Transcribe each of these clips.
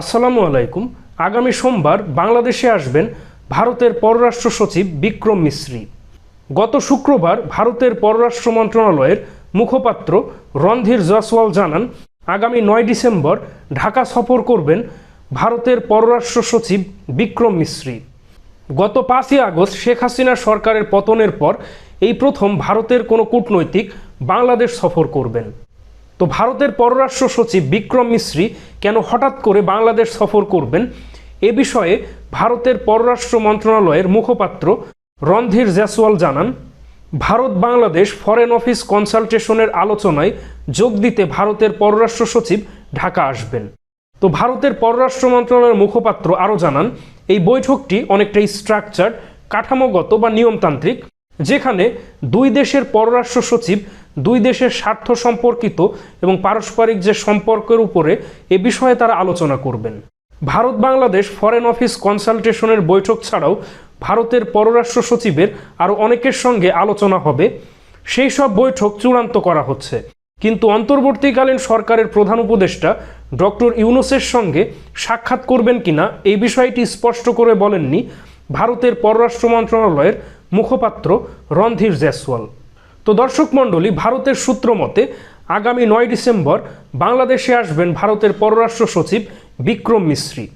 আসসালামু আলাইকুম। আগামী সোমবার বাংলাদেশে আসবেন ভারতের পররাষ্ট্র সচিব বিক্রম মিশ্রি গত শুক্রবার ভারতের পররাষ্ট্র মন্ত্রণালয়ের মুখপাত্র রণধীর জয়সওয়াল জানান, আগামী নয় ডিসেম্বর ঢাকা সফর করবেন ভারতের পররাষ্ট্র সচিব বিক্রম মিশ্রি গত পাঁচই আগস্ট শেখ হাসিনা সরকারের পতনের পর এই প্রথম ভারতের কোনো কূটনৈতিক বাংলাদেশ সফর করবেন। তো ভারতের পররাষ্ট্র সচিব বিক্রম মিশ্রি কেন হঠাৎ করে বাংলাদেশ সফর করবেন? এ বিষয়ে ভারতের পররাষ্ট্র মন্ত্রণালয়ের মুখপাত্র রণধীর জয়সওয়াল জানান, ভারত বাংলাদেশ ফরেন অফিস কনসালটেশনের আলোচনায় যোগ দিতে ভারতের পররাষ্ট্র সচিব ঢাকা আসবেন। তো ভারতের পররাষ্ট্র মন্ত্রণালয়ের মুখপাত্র আরও জানান, এই বৈঠকটি অনেকটাই স্ট্রাকচার কাঠামোগত বা নিয়মতান্ত্রিক যেখানে দুই দেশের পররাষ্ট্র সচিব, দুই দেশের স্বার্থ সম্পর্কিত এবং পারস্পরিক যে সম্পর্কের উপরে এ বিষয়ে তারা আলোচনা করবেন। ভারত বাংলাদেশ ফরেন অফিস কনসালটেশনের বৈঠক ছাড়াও ভারতের পররাষ্ট্র সচিবের আরও অনেকের সঙ্গে আলোচনা হবে। সেই সব বৈঠক চূড়ান্ত করা হচ্ছে। কিন্তু অন্তর্বর্তীকালীন সরকারের প্রধান উপদেষ্টা ডক্টর ইউনুসের সঙ্গে সাক্ষাৎ করবেন কিনা এই বিষয়টি স্পষ্ট করে বলেননি ভারতের পররাষ্ট্র মন্ত্রণালয়ের মুখপাত্র রণধীর জয়সওয়াল। তো দর্শক মণ্ডলী, ভারতের সূত্র মতে, আগামী নয় ডিসেম্বর বাংলাদেশে আসবেন ভারতের পররাষ্ট্র সচিব বিক্রম মিশ্রী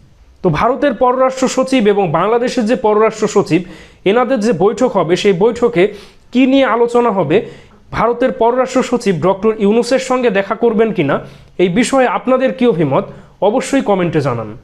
তো ভারতের পররাষ্ট্র সচিব এবং বাংলাদেশের যে পররাষ্ট্র সচিব, এনাদের যে বৈঠক হবে, সেই বৈঠকে কি নিয়ে আলোচনা হবে, ভারতের পররাষ্ট্র সচিব ডক্টর ইউনুসের সঙ্গে দেখা করবেন কিনা, এই বিষয়ে আপনাদের কি অভিমত, অবশ্যই কমেন্টে জানান।